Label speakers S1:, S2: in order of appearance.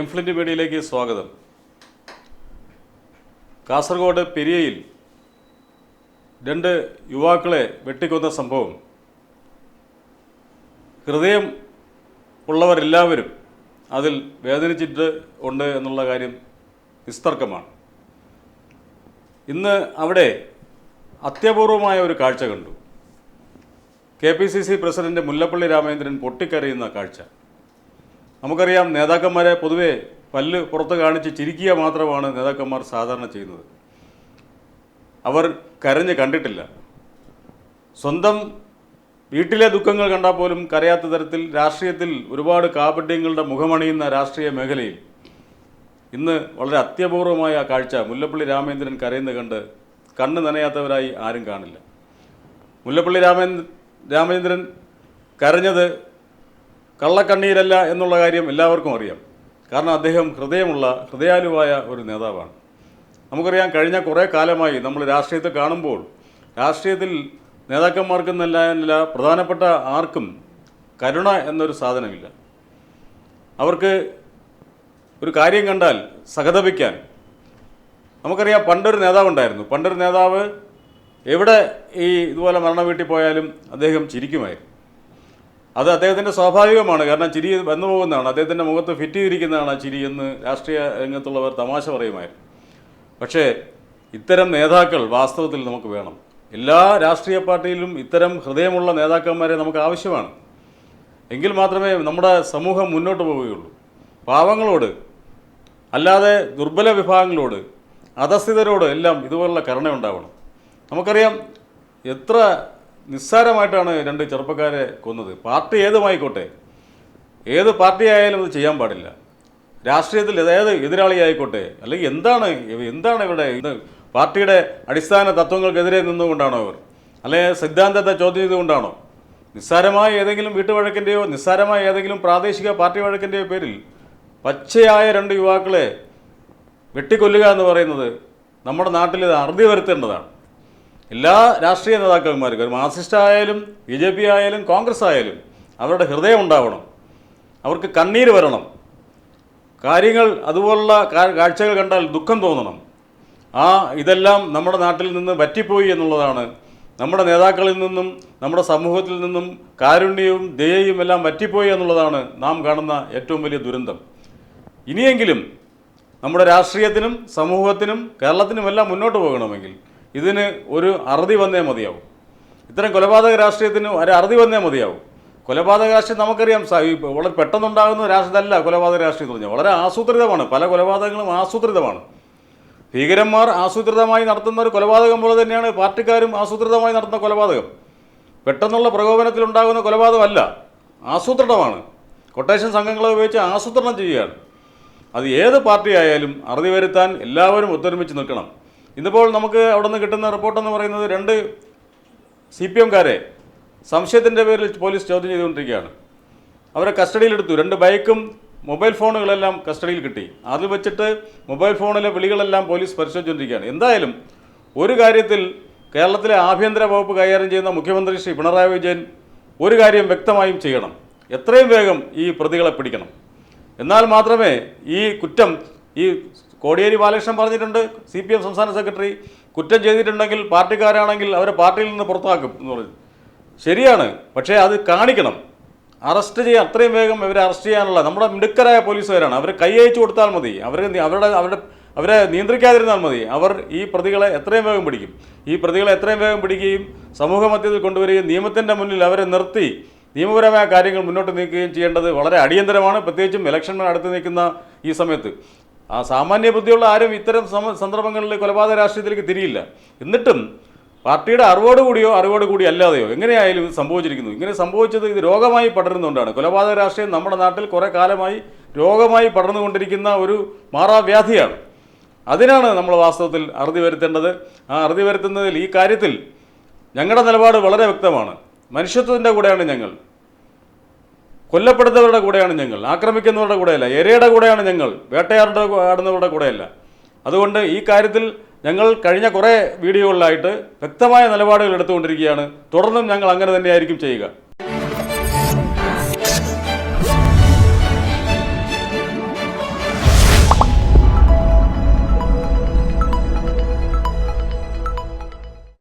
S1: എംഫ്ലിൻ്റെ വീഡിയോയിലേക്ക് സ്വാഗതം കാസർഗോഡ് പെരിയയിൽ രണ്ട് യുവാക്കളെ വെട്ടിക്കൊന്ന സംഭവം ഹൃദയം ഉള്ളവരെല്ലാവരും അതിൽ വേദനിച്ചിട്ട് ഉണ്ട് എന്നുള്ള കാര്യം നിസ്തർക്കമാണ് ഇന്ന് അവിടെ അത്യപൂർവമായ ഒരു കാഴ്ച കണ്ടു K P C C president Mullappally Ramachandran പൊട്ടിക്കരയുന്ന കാഴ്ച നമുക്കറിയാം നേതാക്കന്മാരെ പൊതുവേ പല്ല് പുറത്ത് കാണിച്ച് ചിരിക്കുക മാത്രമാണ് നേതാക്കന്മാർ സാധാരണ ചെയ്യുന്നത് അവർ കരഞ്ഞ് കണ്ടിട്ടില്ല സ്വന്തം വീട്ടിലെ ദുഃഖങ്ങൾ കണ്ടാൽ പോലും കരയാത്ത തരത്തിൽ രാഷ്ട്രീയത്തിൽ ഒരുപാട് കാപട്യങ്ങളുടെ മുഖമണിയുന്ന രാഷ്ട്രീയ മേഖലയിൽ ഇന്ന് വളരെ അത്യപൂർവമായ ആ കാഴ്ച മുല്ലപ്പള്ളി രാമേന്ദ്രൻ കരയുന്നത് കണ്ട് കണ്ണ് നനയാത്തവരായി ആരും കാണില്ല മുല്ലപ്പള്ളി രാമേന്ദ്രൻ രാമേന്ദ്രൻ കരഞ്ഞത് കള്ളക്കണ്ണീരല്ല എന്നുള്ള കാര്യം എല്ലാവർക്കും അറിയാം കാരണം അദ്ദേഹം ഹൃദയമുള്ള ഹൃദയാലുവായ ഒരു നേതാവാണ് നമുക്കറിയാം കഴിഞ്ഞ കുറേ കാലമായി നമ്മൾ രാഷ്ട്രീയത്തെ കാണുമ്പോൾ രാഷ്ട്രീയത്തിൽ നേതാക്കന്മാർക്കെന്നല്ല എന്നല്ല പ്രധാനപ്പെട്ട ആർക്കും കരുണ എന്നൊരു സാധനമില്ല അവർക്ക് ഒരു കാര്യം കണ്ടാൽ സഹതപിക്കാൻ നമുക്കറിയാം പണ്ടൊരു നേതാവ് ഉണ്ടായിരുന്നു പണ്ടൊരു നേതാവ് എവിടെ ഈ ഇതുപോലെ മരണ വീട്ടിൽ പോയാലും അദ്ദേഹം ചിരിക്കുമായിരുന്നു അത് അദ്ദേഹത്തിൻ്റെ സ്വാഭാവികമാണ് കാരണം ചിരി വന്നു പോകുന്നതാണ് അദ്ദേഹത്തിൻ്റെ മുഖത്ത് ഫിറ്റ് ചെയ്തിരിക്കുന്നതാണ് ചിരി എന്ന് രാഷ്ട്രീയ രംഗത്തുള്ളവർ തമാശ പറയുമായിരുന്നു പക്ഷേ ഇത്തരം നേതാക്കൾ വാസ്തവത്തിൽ നമുക്ക് വേണം എല്ലാ രാഷ്ട്രീയ പാർട്ടിയിലും ഇത്തരം ഹൃദയമുള്ള നേതാക്കന്മാരെ നമുക്ക് ആവശ്യമാണ് എങ്കിൽ മാത്രമേ നമ്മുടെ സമൂഹം മുന്നോട്ട് പോവുകയുള്ളൂ പാവങ്ങളോട് അല്ലാതെ ദുർബല വിഭാഗങ്ങളോട് അധസ്ഥിതരോട് എല്ലാം ഇതുപോലുള്ള കരുണ ഉണ്ടാവണം നമുക്കറിയാം എത്ര നിസ്സാരമായിട്ടാണ് രണ്ട് ചെറുപ്പക്കാരെ കൊന്നത് പാർട്ടി ഏതുമായിക്കോട്ടെ ഏത് ആയാലും ഇത് ചെയ്യാൻ പാടില്ല രാഷ്ട്രീയത്തിൽ ഏത് ആയിക്കോട്ടെ അല്ലെങ്കിൽ എന്താണ് എന്താണ് ഇവിടെ ഇത് പാർട്ടിയുടെ അടിസ്ഥാന തത്വങ്ങൾക്കെതിരെ നിന്നുകൊണ്ടാണോ അവർ അല്ലെങ്കിൽ സിദ്ധാന്തത്തെ ചോദ്യം ചെയ്തുകൊണ്ടാണോ നിസ്സാരമായ ഏതെങ്കിലും വീട്ടുവഴക്കിൻ്റെയോ നിസ്സാരമായ ഏതെങ്കിലും പ്രാദേശിക പാർട്ടി വഴക്കിൻ്റെയോ പേരിൽ പച്ചയായ രണ്ട് യുവാക്കളെ വെട്ടിക്കൊല്ലുക എന്ന് പറയുന്നത് നമ്മുടെ നാട്ടിൽ ഇത് അറുതി വരുത്തേണ്ടതാണ് എല്ലാ രാഷ്ട്രീയ നേതാക്കന്മാർക്കും ഒരു മാർസിസ്റ്റ് ആയാലും ബി ജെ പി ആയാലും കോൺഗ്രസ് ആയാലും അവരുടെ ഹൃദയം ഉണ്ടാവണം അവർക്ക് കണ്ണീർ വരണം കാര്യങ്ങൾ അതുപോലുള്ള കാഴ്ചകൾ കണ്ടാൽ ദുഃഖം തോന്നണം ആ ഇതെല്ലാം നമ്മുടെ നാട്ടിൽ നിന്ന് പറ്റിപ്പോയി എന്നുള്ളതാണ് നമ്മുടെ നേതാക്കളിൽ നിന്നും നമ്മുടെ സമൂഹത്തിൽ നിന്നും കാരുണ്യവും ദയയും എല്ലാം പറ്റിപ്പോയി എന്നുള്ളതാണ് നാം കാണുന്ന ഏറ്റവും വലിയ ദുരന്തം ഇനിയെങ്കിലും നമ്മുടെ രാഷ്ട്രീയത്തിനും സമൂഹത്തിനും കേരളത്തിനുമെല്ലാം മുന്നോട്ട് പോകണമെങ്കിൽ ഇതിന് ഒരു അറുതി വന്നേ മതിയാവും ഇത്തരം കൊലപാതക രാഷ്ട്രീയത്തിന് ഒരു അറുതി വന്നേ മതിയാവും കൊലപാതക രാഷ്ട്രീയം നമുക്കറിയാം വളരെ പെട്ടെന്നുണ്ടാകുന്ന രാഷ്ട്രീയമല്ല കൊലപാതക രാഷ്ട്രീയം എന്ന് പറഞ്ഞാൽ വളരെ ആസൂത്രിതമാണ് പല കൊലപാതകങ്ങളും ആസൂത്രിതമാണ് ഭീകരന്മാർ ആസൂത്രിതമായി നടത്തുന്ന ഒരു കൊലപാതകം പോലെ തന്നെയാണ് പാർട്ടിക്കാരും ആസൂത്രിതമായി നടത്തുന്ന കൊലപാതകം പെട്ടെന്നുള്ള പ്രകോപനത്തിലുണ്ടാകുന്ന കൊലപാതകമല്ല ആസൂത്രണമാണ് കൊട്ടേഷൻ സംഘങ്ങളെ ഉപയോഗിച്ച് ആസൂത്രണം ചെയ്യുകയാണ് അത് ഏത് പാർട്ടി ആയാലും അറുതി വരുത്താൻ എല്ലാവരും ഒത്തൊരുമിച്ച് നിൽക്കണം ഇന്നിപ്പോൾ നമുക്ക് അവിടെ നിന്ന് കിട്ടുന്ന റിപ്പോർട്ടെന്ന് പറയുന്നത് രണ്ട് സി പി എംകാരെ സംശയത്തിൻ്റെ പേരിൽ പോലീസ് ചോദ്യം ചെയ്തുകൊണ്ടിരിക്കുകയാണ് അവരെ കസ്റ്റഡിയിലെടുത്തു രണ്ട് ബൈക്കും മൊബൈൽ ഫോണുകളെല്ലാം കസ്റ്റഡിയിൽ കിട്ടി അതിൽ വെച്ചിട്ട് മൊബൈൽ ഫോണിലെ വിളികളെല്ലാം പോലീസ് പരിശോധിച്ചുകൊണ്ടിരിക്കുകയാണ് എന്തായാലും ഒരു കാര്യത്തിൽ കേരളത്തിലെ ആഭ്യന്തര വകുപ്പ് കൈകാര്യം ചെയ്യുന്ന മുഖ്യമന്ത്രി ശ്രീ പിണറായി വിജയൻ ഒരു കാര്യം വ്യക്തമായും ചെയ്യണം എത്രയും വേഗം ഈ പ്രതികളെ പിടിക്കണം എന്നാൽ മാത്രമേ ഈ കുറ്റം ഈ കോടിയേരി ബാലകൃഷ്ണൻ പറഞ്ഞിട്ടുണ്ട് സി പി എം സംസ്ഥാന സെക്രട്ടറി കുറ്റം ചെയ്തിട്ടുണ്ടെങ്കിൽ പാർട്ടിക്കാരാണെങ്കിൽ അവരെ പാർട്ടിയിൽ നിന്ന് പുറത്താക്കും എന്ന് പറഞ്ഞു ശരിയാണ് പക്ഷേ അത് കാണിക്കണം അറസ്റ്റ് ചെയ്യാൻ അത്രയും വേഗം ഇവരെ അറസ്റ്റ് ചെയ്യാനുള്ള നമ്മുടെ മിടുക്കരായ പോലീസുകാരാണ് അവർ കൈയച്ചു കൊടുത്താൽ മതി അവർ അവരുടെ അവരുടെ അവരെ നിയന്ത്രിക്കാതിരുന്നാൽ മതി അവർ ഈ പ്രതികളെ എത്രയും വേഗം പിടിക്കും ഈ പ്രതികളെ എത്രയും വേഗം പിടിക്കുകയും സമൂഹ മധ്യത്തിൽ കൊണ്ടുവരികയും നിയമത്തിൻ്റെ മുന്നിൽ അവരെ നിർത്തി നിയമപരമായ കാര്യങ്ങൾ മുന്നോട്ട് നീക്കുകയും ചെയ്യേണ്ടത് വളരെ അടിയന്തരമാണ് പ്രത്യേകിച്ചും ഇലക്ഷൻ അടുത്ത് നിൽക്കുന്ന ഈ സമയത്ത് ആ സാമാന്യ ബുദ്ധിയുള്ള ആരും ഇത്തരം സന്ദർഭങ്ങളിൽ കൊലപാതക രാഷ്ട്രീയത്തിലേക്ക് തിരിയില്ല എന്നിട്ടും പാർട്ടിയുടെ അറിവോട് കൂടിയോ അറിവോട് കൂടി അല്ലാതെയോ എങ്ങനെയായാലും ഇത് സംഭവിച്ചിരിക്കുന്നു ഇങ്ങനെ സംഭവിച്ചത് ഇത് രോഗമായി പടരുന്നുകൊണ്ടാണ് കൊലപാതക രാഷ്ട്രീയം നമ്മുടെ നാട്ടിൽ കുറേ കാലമായി രോഗമായി പടർന്നുകൊണ്ടിരിക്കുന്ന ഒരു മാറാവ്യാധിയാണ് അതിനാണ് നമ്മൾ വാസ്തവത്തിൽ അറുതി വരുത്തേണ്ടത് ആ അറുതി വരുത്തുന്നതിൽ ഈ കാര്യത്തിൽ ഞങ്ങളുടെ നിലപാട് വളരെ വ്യക്തമാണ് മനുഷ്യത്വത്തിൻ്റെ കൂടെയാണ് ഞങ്ങൾ കൊല്ലപ്പെടുന്നവരുടെ കൂടെയാണ് ഞങ്ങൾ ആക്രമിക്കുന്നവരുടെ കൂടെയല്ല എരയുടെ കൂടെയാണ് ഞങ്ങൾ വേട്ടയാടുന്ന ആടുന്നവരുടെ കൂടെയല്ല അതുകൊണ്ട് ഈ കാര്യത്തിൽ ഞങ്ങൾ കഴിഞ്ഞ കുറേ വീഡിയോകളിലായിട്ട് വ്യക്തമായ നിലപാടുകൾ എടുത്തുകൊണ്ടിരിക്കുകയാണ് തുടർന്നും ഞങ്ങൾ അങ്ങനെ തന്നെയായിരിക്കും ചെയ്യുക